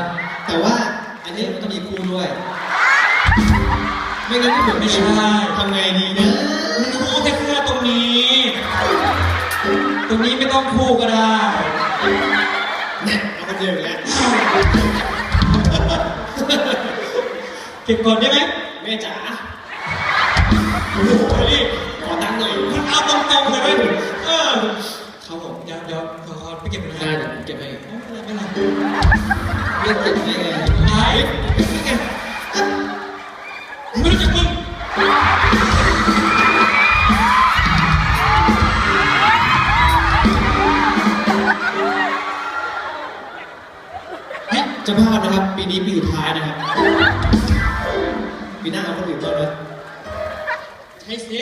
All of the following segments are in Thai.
ครับ แต่ว่าอันนี้มันต้องมีคู่ด้วย ไม่งั้นที่ผมไม่ใช่ทำไงดีนะมันคู่แค่เสื้อตรงนี้ ตรงนี้ไม่ต้องคู่ก็ได้เนี่ยเอาคนเดียวอีกแล้วเก็บก่อนได้ไหมแม่จ๋าโอ้โหนี่ขอตังค์หน่อยมันเอาตรงๆเลยไหมเออครับผมเดี๋ยวเดี๋ยวขอขอไปเก็บเป็นได้เดี๋ยวผมเก็บให้ไม่เป็นไรไม่เป็นไร เรื่องเก็บให้ไม่รู้จักมึงเฮ้ยเจะภาพนะครับ ปีนี้ปีสุดท้ายนะครับ ปีหน้าเอาคนอื่นก่อนนะใช่สิ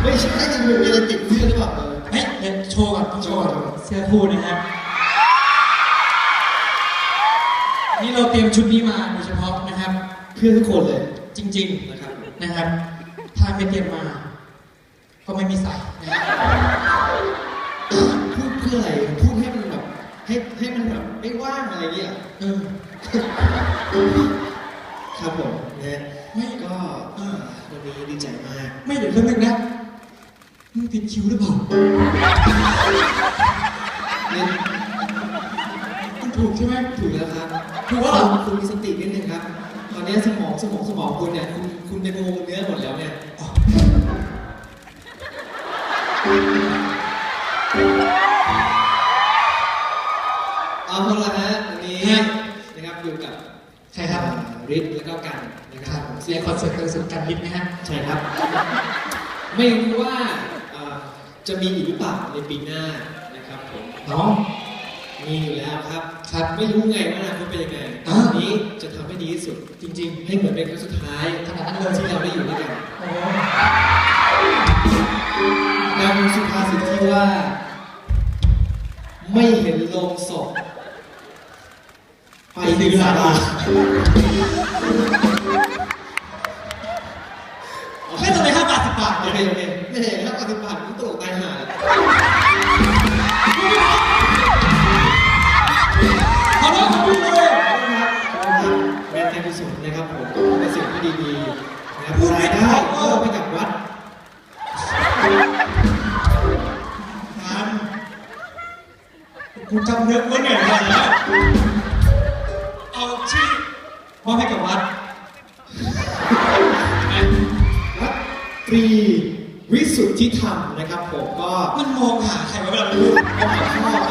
ไม่ใช่ยังมีอะไรติดเสื้อหรือเปล่า เออเฮ้ยเดี๋ยวโชว์ก่อนต้องโชว์ก่อนเสื้อคู่นะฮะนี่เราเตรียมชุดนี้มาโดยเฉพาะนะครับ เพื่อนทุกคนเลย จริงนะครับๆนะครับ ถ้าไม่เตรียมมา ก็ไม่มีใส่นะครับพูดเพื่ออะไรพูดให้มันแบบให้ให้มันแบบไม่ว่างอะไรเงี้ยเออครับผมนะไม่ก็เอ่อวันนี้ดีใจมาก ไม่เดี๋ยวเรื่องนึงนะ มึงผิดคิวหรือเปล่าเล่นมันถูกใช่ไหมถูกแล้วครับถูกแล้วเหรอคุณคุณมีสตินิดนึงครับ ตอนนี้สมองสมองสมองคุณเนี่ยคุณคุณไปโมเนื้อหมดแล้วเนี่ยอ๋อเอาละฮะวันนี้นะครับอยู่กับใช่ครับริทธิ์แล้วก็กันนะคครัรับบเสียคอนเสิร์ตคอนเสิร์ตกันลิฟต์นะฮะใช่ครับ ไม่รู้ว่าเอ่อ จะมีอีกหรือเปล่าในปีหน้านะครับผมน้องมีอยู่แล้วครับครับไม่รู้ไงว่าอนาคตเป็นยังไงอ่าวันนี้จะทำให้ดีที่สุด จริง ๆ ให้เหมือนเป็นครั้งสุดท้ายขนาดนั้นเลยที่เราได้อยู่ด้วยกันโอ้นำสุภาษิตที่ว่า ไม่เห็นโลงศพไปถึงศาลาไม่ต้องไปห้าบาทสิบบาทโอเลเคยโอเค ไม่เห็นแล้วปฏิบัติมันตลกตายหาขอโทษขอโทษเลยแม่ใจกุศลนะครับผมเป็นสิ่งที่ดีๆนะครับรายได้เพิ่มไปกับวัดงานกูจำเนื้อว่าเหนื่อยนแล้วเอาชื่อมอบให้กับวัดวัดตรี วิสุทธิธรรมนะครับผมก็มันมองหาใครวะเวลามันพูดก็ขอพ่อครับผมพ่อ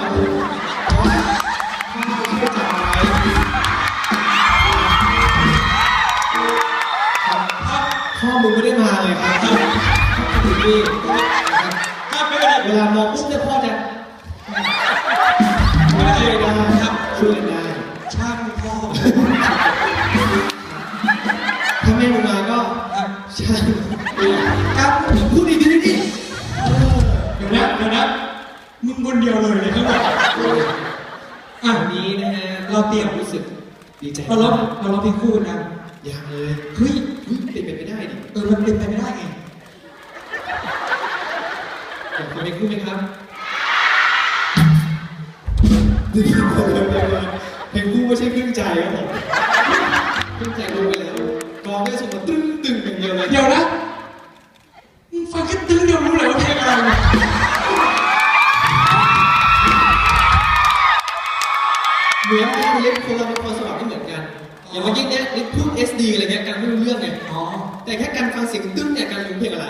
มึงคนเดียวเลยเนี่ยทั้งหมดอะวันนี้นะฮะเราเตรียมรู้สึกดีใจเราร้องเราร้องเพลงคู่กันนะอย่างเลยเฮ้ยเฮ้ยเป็นไปไม่ได้ดิเออมันเป็นไปไม่ได้ไงอยากฟังเพลงคู่ไหมครับเดี๋ยวเดี๋ยวเดี๋ยวเดี๋ยวเพลงคู่ไม่ใช่เครื่องใจครับผมเครื่องใจลงไปแล้วกลองได้ส่งมาตึ้งตึ้งอย่างเดียวเลยเดี๋ยวนะมึงฟังแค่ตึ้งเดียวรู้เลยว่าเพลงอะไร เนี่ยเหมือนกันเล่นคนละพรสวรรค์ไม่เหมือนกันอย่างเมื่อกี้เนี้ยลิฟพูด SD อะไรเงี้ยกันไม่รู้เรื่องไงอ๋อแต่แค่การฟังเสียงตึ้งเนี่ยการรู้เพลงอะไร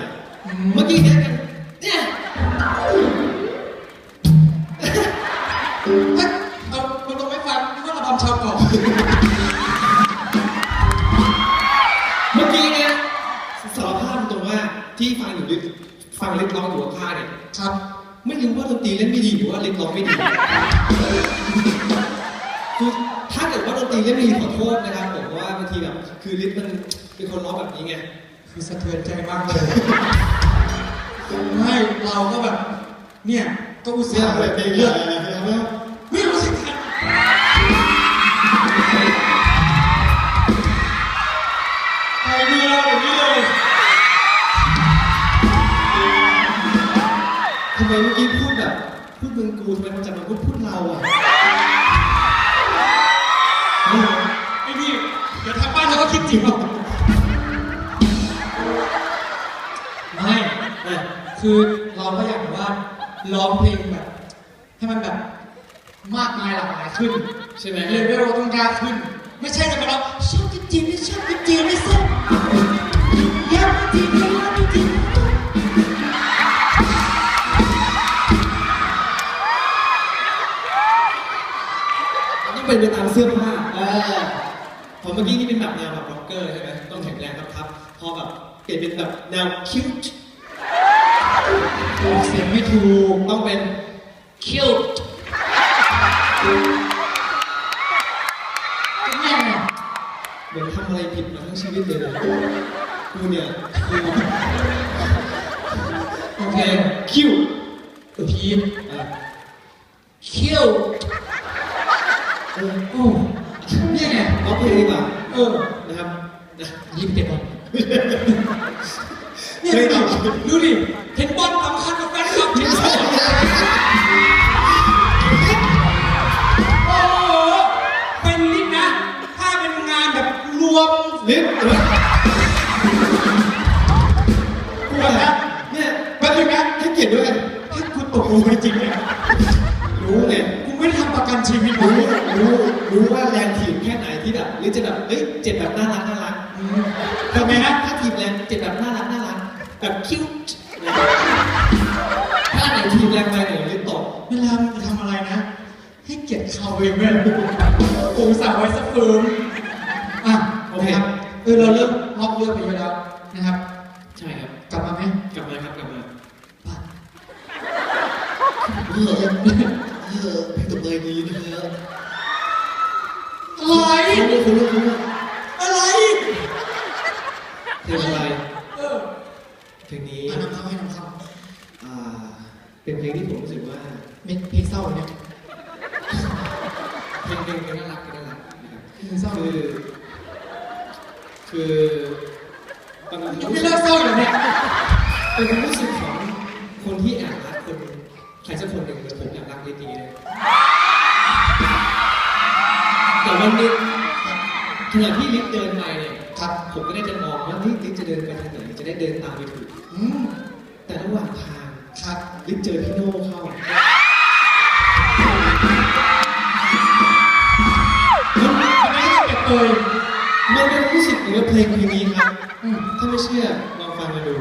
เมื่อกี้เนี้ยกันเนี่ยเอามันต้องไม่ฟังนี่ว่าระบำชาวเกาะเมื่อกี้เนี่ยสารภาพตรงว่าที่ฟังอยู่ลิฟฟังลิฟร้องอยู่ข้าเนี่ยครับ ไม่รู้ว่าดนตรีเล่นไม่ดีหรือว่าลิฟร้องไม่ดี คือถ้าเกิดว่าดนตรีเล่นไม่ดีขอโทษนะครับผมเพราะว่าบางทีแบบคือลิฟมันเป็นคนร้องแบบนี้ไงคือสะเทือนใจมากเลยไม่เราก็แบบเนี่ยก็อุตส่าห์แบบเลือกไม่รู้สึกกันไปดูเราแบบนี้เลยทำไมเมื่อกี้พูดแบบพูดมึงกูทำไมมันจะมาพูดพูดเราอะ ไอ้นี่เดี๋ยวทางบ้านเขาก็คิดจริงหรอกไม่เอ้ยคือเราก็อยากแบบว่าร้องเพลงแบบ ให้มันแบบมากมายหลากหลายขึ้นใช่ไหมเลเวลเราต้องยากขึ้น ไม่ใช่จะมาร้องชอบจริงๆไม่ชอบจริงๆไม่ชอบอยากจริงๆอยากจริงมันต้องเป็นไปตามเสื้อผ้า พอเมื่อกี้นี่เป็นแบบแนวแบบร็อกเกอร์ใช่ไหมต้องแข็งแรงครับครับ พอแบบเปลี่ยนเป็นแบบแนวคิวต์ออกเสียงไม่ถูกต้องเป็นคิวต์ก็แน่เหมือนทำอะไรผิดมาทั้งชีวิตเลยนะกูเนี่ยโอเคคิวต์พีทอะคิวเออโอ้ เนี่ยไงร้องเพลงดีกว่า เออ นะครับนะยิงเตะบอลเนี่ยดูดิดูดิเห็นบอลสำคัญกับแฟนคลับที่สุดโอ้โหเป็นลิศนะ ถ้าเป็นงานแบบรวมลิ้นเออกูอะไรเนี่ยแป๊บนึงนะให้เกียรติด้วยถ้ากูตกลงไปจริงเนี่ยรู้ไง กูไม่ทำประกันชีวิตรู้รู้รู้รู้ว่าแรงถีบแค่ไหนที่แบบหรือจะแบบเอ้ยเจ็บแบบน่ารักน่ารักทำไมนะถ้าถีบแรงเจ็บแบบน่ารักน่ารักแบบคิ้วถ้าไหนถีบแรงไปไหนหรือตกเวลามึงจะทำอะไรนะ ให้เกียรติเขาเองแม่กูสั่งไว้สักเฟิร์มอะโอเคครับเออเราเริ่มล็อกเรื่องไปเยอะแล้วนะครับ ใช่ครับ กลับมาไหมกลับมาครับกลับมาป่ะ เออเออเพลงต่อไปนี้นะครับอะไรคุณรู้คุณรู้คุณรู้อะไรเพลงอะไรเออเพลงนี้อะนำเข้าให้นำเข้าอ่าเป็นเพลงที่ผมรู้สึกว่าเป็นเพลงเศร้าเนี่ยเพลงเพลงเพลงน่ารักน่ารักนะครับคือคือตอนนั้นไม่เลิกเศร้าอยู่เนี่ยเป็นความรู้สึกของคนที่แอบรักคน ใครสักคนหนึ่งเลยผมแอบรักลิซนี้เลยแต่วันหนึงขณะที่ลิซเดินไปเนี่ยครับผมก็ได้จะมองว่าเฮ้ยลิซจะเดินไปทางไหนจะได้เดินตามไปถูกอืมแต่ระหว่างทางครับลิซเจอพี่โน่เข้าทำไมให้เก็บเลยมันเป็นรู้สึกเหมือเพลงเพลงนี้ครับอืมถ้าไม่เชื่อลองฟังมาดู